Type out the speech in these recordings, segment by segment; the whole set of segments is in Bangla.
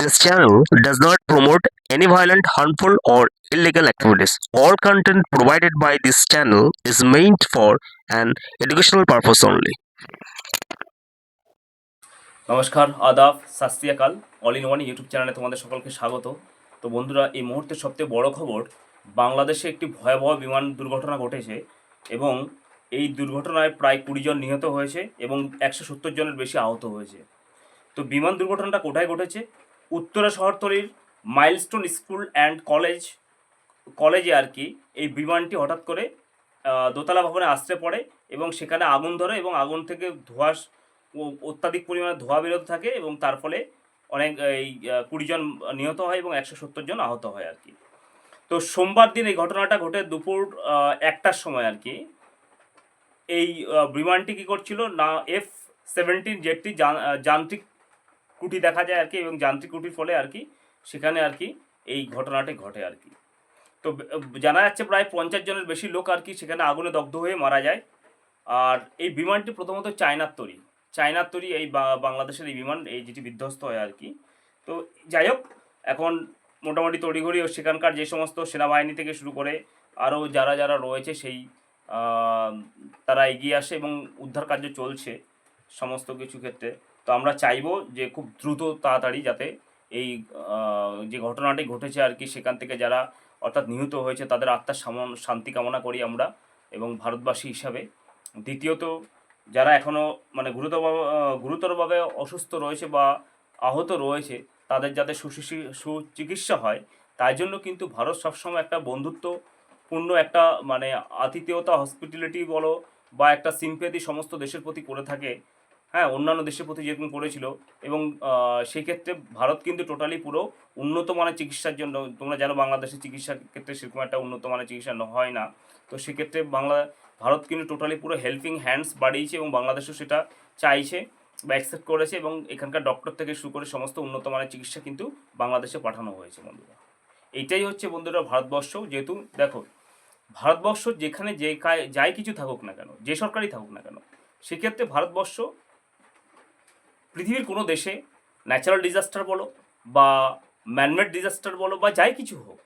This channel does not promote any violent, harmful, or illegal activities. All content provided by this channel is meant for an educational purpose only. নমস্কার আদাব শাস্ত্রিয়াকাল অল ইন ওয়ান ইউটিউব চ্যানেলে তোমাদের সকলকে স্বাগত তো বন্ধুরা এই মুহূর্তে সবথেকে বড় খবর বাংলাদেশে একটি ভয়াবহ বিমান দুর্ঘটনা ঘটেছে এবং এই দুর্ঘটনায় প্রায় কুড়ি জন নিহত হয়েছে এবং একশো সত্তর জনের বেশি আহত হয়েছে তো বিমান দুর্ঘটনাটা কোথায় ঘটেছে উত্তরা শহরতলির মাইলস্টোন স্কুল অ্যান্ড কলেজ কলেজে আর কি এই বিমানটি হঠাৎ করে দোতলা ভবনে আসতে পড়ে এবং সেখানে আগুন ধরে এবং আগুন থেকে ধোঁয়া অত্যাধিক পরিমাণে ধোঁয়া বেরোতে থাকে এবং তার ফলে অনেক এই আহ, কুড়ি জন নিহত হয় এবং একশো সত্তর জন আহত হয় আর কি। তো সোমবার দিন এই ঘটনাটা ঘটে দুপুর একটার সময় আর কি। এই বিমানটি কী করছিল না এফ সেভেন্টিন জেটটি যান্ত্রিক ত্রুটি দেখা যায় আর কি এবং যান্ত্রিক ত্রুটির ফলে আর কি সেখানে আর কি এই ঘটনাটি ঘটে আর কি। তো জানা যাচ্ছে প্রায় পঞ্চাশ জনের বেশি লোক আর কি সেখানে আগুনে দগ্ধ হয়ে মারা যায়। আর এই বিমানটি প্রথমত চায়নার তৈরি। চায়নার তৈরি এই বাংলাদেশের এই বিমান, এই যেটি বিধ্বস্ত হয় আর কি। তো যাই হোক, এখন মোটামুটি তড়িঘড়ি ও সেখানকার যে সমস্ত সেনাবাহিনী থেকে শুরু করে আরও যারা যারা রয়েছে সেই তারা এগিয়ে আসে এবং উদ্ধার কার্য চলছে সমস্ত কিছু ক্ষেত্রে। তো আমরা চাইব যে খুব দ্রুত তাড়াতাড়ি যাতে এই যে ঘটনাটি ঘটেছে আর কি, সেখান থেকে যারা অর্থাৎ নিহত হয়েছে, তাদের আত্মার শান্তি কামনা করি আমরা এবং ভারতবাসী হিসাবে। দ্বিতীয়ত, যারা এখনও মানে গুরুতর গুরুতরভাবে অসুস্থ রয়েছে বা আহত রয়েছে, তাদের যাতে সুচিকিৎসা হয়, তাই জন্য কিন্তু ভারত সবসময় একটা বন্ধুত্বপূর্ণ একটা মানে আতিথেয়তা, হসপিটালিটি বলো বা একটা সিম্পেথি সমস্ত দেশের প্রতি করে থাকে। হ্যাঁ অন্যান্য দেশের প্রতি যেরকম করেছিল এবং সেই ক্ষেত্রে ভারত কিন্তু টোটালি পুরো উন্নত মানের চিকিৎসার জন্য, তোমরা জানো বাংলাদেশের চিকিৎসার ক্ষেত্রে সেরকম একটা উন্নত মানের চিকিৎসা হয় না। তো সেক্ষেত্রে বাংলা, ভারত কিন্তু টোটালি পুরো হেল্পিং হ্যান্ডস বাড়িয়েছে এবং বাংলাদেশও সেটা চাইছে বা অ্যাকসেপ্ট করেছে এবং এখানকার ডক্টর থেকে শুরু করে সমস্ত উন্নত মানের চিকিৎসা কিন্তু বাংলাদেশে পাঠানো হয়েছে বন্ধুরা। এইটাই হচ্ছে বন্ধুরা ভারতবর্ষ, যেহেতু দেখো, ভারতবর্ষ যেখানে যে যাই কিছু থাকুক না কেন, যে সরকারই থাকুক না কেন, সেক্ষেত্রে ভারতবর্ষ পৃথিবীর কোনো দেশে ন্যাচারাল ডিজাস্টার বলো বা ম্যানমেড ডিজাস্টার বলো বা যাই কিছু হোক,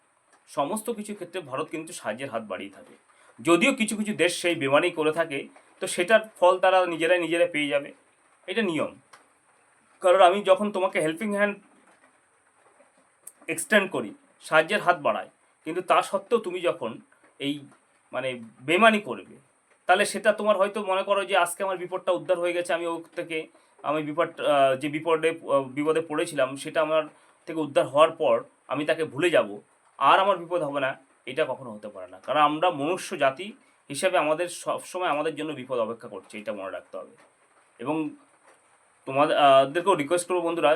সমস্ত কিছু ক্ষেত্রে ভারত কিন্তু সাহায্যের হাত বাড়িয়ে থাকে। যদিও কিছু কিছু দেশ সেই বেমানি করে থাকে, তো সেটার ফল তারা নিজেরাই নিজেরাই পেয়ে যাবে। এটা নিয়ম। কারণ আমি যখন তোমাকে হেল্পিং হ্যান্ড এক্সটেন্ড করি, সাহায্যের হাত বাড়াই কিন্তু তা সত্ত্বেও তুমি যখন এই মানে বেমানি করবে, তাহলে সেটা তোমার হয়তো মনে করো যে আজকে আমার বিপদটা উদ্ধার হয়ে গেছে, আমি ওর থেকে আমি বিপদ যে বিপদে বিপদে পড়েছিলাম সেটা আমার থেকে উদ্ধার হওয়ার পর আমি তাকে ভুলে যাব। আর আমার বিপদ হবে না, এটা কখনো হতে পারে না। কারণ আমরা মনুষ্য জাতি হিসাবে আমাদের সবসময় আমাদের জন্য বিপদ অপেক্ষা করছে, এটা মনে রাখতে হবে। এবং তোমাদেরকেও রিকোয়েস্ট করব বন্ধুরা,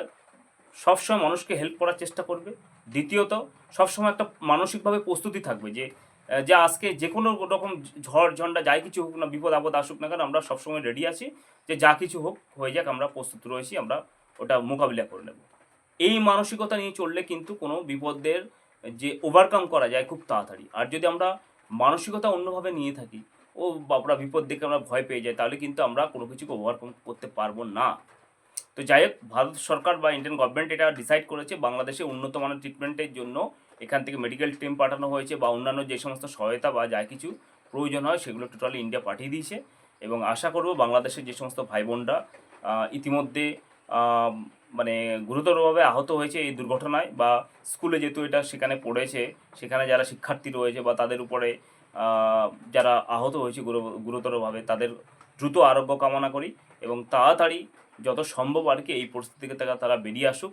সবসময় মানুষকে হেল্প করার চেষ্টা করবে। দ্বিতীয়ত, সবসময় একটা মানসিকভাবে প্রস্তুতি থাকবে যে যে আজকে যে কোনো রকম ঝড় ঝন্ডা যাই কিছু হোক না, বিপদ, আপদ আসুক না কেন, আমরা সবসময় রেডি আছি যে যা কিছু হোক হয়ে যাক, আমরা প্রস্তুত রয়েছি, আমরা ওটা মোকাবিলা করে নেব। এই মানসিকতা নিয়ে চললে কিন্তু কোনো বিপদের যে ওভারকাম করা যায় খুব তাড়াতাড়ি। আর যদি আমরা মানসিকতা অন্যভাবে নিয়ে থাকি, ও বাপরা, বিপদ দেখে আমরা ভয় পেয়ে যাই, তাহলে কিন্তু আমরা কোনো কিছুকে ওভারকাম করতে পারব না। তো যাই হোক, ভারত সরকার বা ইন্ডিয়ান গভর্নমেন্ট এটা ডিসাইড করেছে, বাংলাদেশে উন্নত মানের ট্রিটমেন্টের জন্য এখান থেকে মেডিকেল টিম পাঠানো হয়েছে বা অন্যান্য যে সমস্ত সহায়তা বা যা কিছু প্রয়োজন হয় সেগুলো টোটালি ইন্ডিয়া পাঠিয়ে দিয়েছে এবং আশা করব বাংলাদেশের যে সমস্ত ভাই বোনরা ইতিমধ্যে মানে গুরুতরভাবে আহত হয়েছে এই দুর্ঘটনায় বা স্কুলে যেহেতু এটা সেখানে পড়েছে, সেখানে যারা শিক্ষার্থী রয়েছে বা তাদের উপরে যারা আহত হয়েছে গুরু- গুরুতরভাবে তাদের দ্রুত আরোগ্য কামনা করি এবং তাড়াতাড়ি যত সম্ভব আর কি এই পরিস্থিতি থেকে তারা বেরিয়ে আসুক।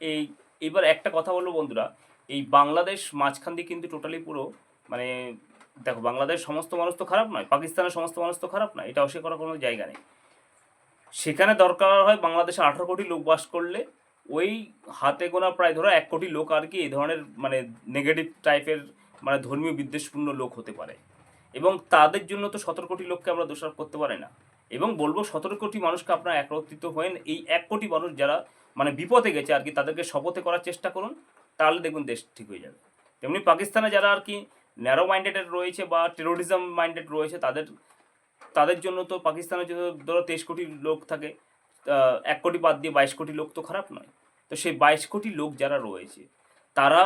এই, এবার একটা কথা বলব বন্ধুরা এই বাংলাদেশ মাঝখান দিয়ে কিন্তু টোটালি পুরো মানে দেখো বাংলাদেশ সমস্ত মানুষ তো খারাপ নয়, পাকিস্তানের সমস্ত মানুষ তো খারাপ নয়, এটা অস্বীকার করার কোনো জায়গা নেই। সেখানে দরকার হয় বাংলাদেশে আঠারো কোটি লোক বাস করলে, ওই হাতে গোনা প্রায় ধরো এক কোটি লোক আর কি এই ধরনের মানে নেগেটিভ টাইপের মানে ধর্মীয় বিদ্বেষপূর্ণ লোক হতে পারে। এবং তাদের জন্য তো সতেরো কোটি লোককে আমরা দোষারোপ করতে পারি না। এবং বলব সতেরো কোটি মানুষকে আপনারা একত্রিত হয়েন এই এক কোটি মানুষ যারা মানে বিপদে গেছে আর কি তাদেরকে শপথে করার চেষ্টা করুন। তাহলে দেখুন দেশ ঠিক হয়ে যাবে। তেমনি পাকিস্তানে যারা আর কি ন্যারো মাইন্ডেড রয়েছে বা টেরোরিজম মাইন্ডেড রয়েছে, তাদের তাদের জন্য তো পাকিস্তানে যদি ধরো তেইশ কোটি লোক থাকে এক কোটি বাদ দিয়ে বাইশ কোটি লোক তো খারাপ নয়। তো সেই বাইশ কোটি লোক যারা রয়েছে, তারা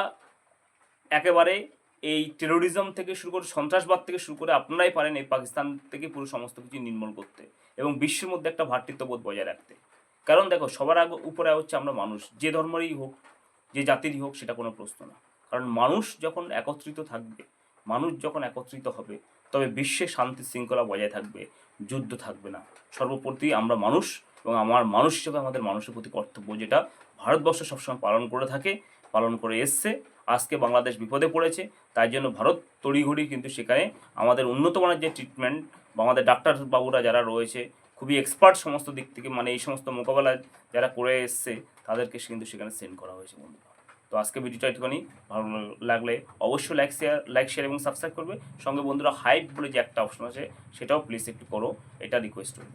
একেবারে এই টেরোরিজম থেকে শুরু করে, সন্ত্রাসবাদ থেকে শুরু করে আপনারাই পারেন এই পাকিস্তান থেকে পুরো সমস্ত কিছু নির্মূল করতে এবং বিশ্বের মধ্যে একটা ভ্রাতৃত্ববোধ বজায় রাখতে। কারণ দেখো, সবার আগে উপরে হচ্ছে আমরা মানুষ, যে ধর্মেরই হোক যে জাতিরই হোক, সেটা কোনো প্রশ্ন না। কারণ মানুষ যখন একত্রিত থাকবে, মানুষ যখন একত্রিত হবে, তবে বিশ্বে শান্তি শৃঙ্খলা বজায় থাকবে, যুদ্ধ থাকবে না। সর্বোপরি আমরা মানুষ এবং আমার মানুষ হিসেবে আমাদের মানুষের প্রতি কর্তব্য যেটা ভারতবর্ষ সবসময় পালন করে থাকে, পালন করে এসছে। আজকে বাংলাদেশ বিপদে পড়েছে, তাই জন্য ভারত তড়িঘড়ি কিন্তু সেখানে আমাদের উন্নত মানের যে ট্রিটমেন্ট বা আমাদের ডাক্তার বাবুরা যারা রয়েছে খুবই এক্সপার্ট সমস্ত দিক থেকে মানে এই সমস্ত মোকাবেলা যারা করে এসছে, তাদেরকে কিন্তু সেখানে সেন্ড করা হয়েছে বন্ধুরা তো আজকে ভিডিওটা একটুখানি ভালো লাগলে অবশ্যই লাইক শেয়ার লাইক শেয়ার এবং সাবস্ক্রাইব করবে। সঙ্গে বন্ধুরা হাইপ বলে যে একটা অপশন আছে, সেটাও প্লিজ একটু করো। এটা রিকোয়েস্ট করব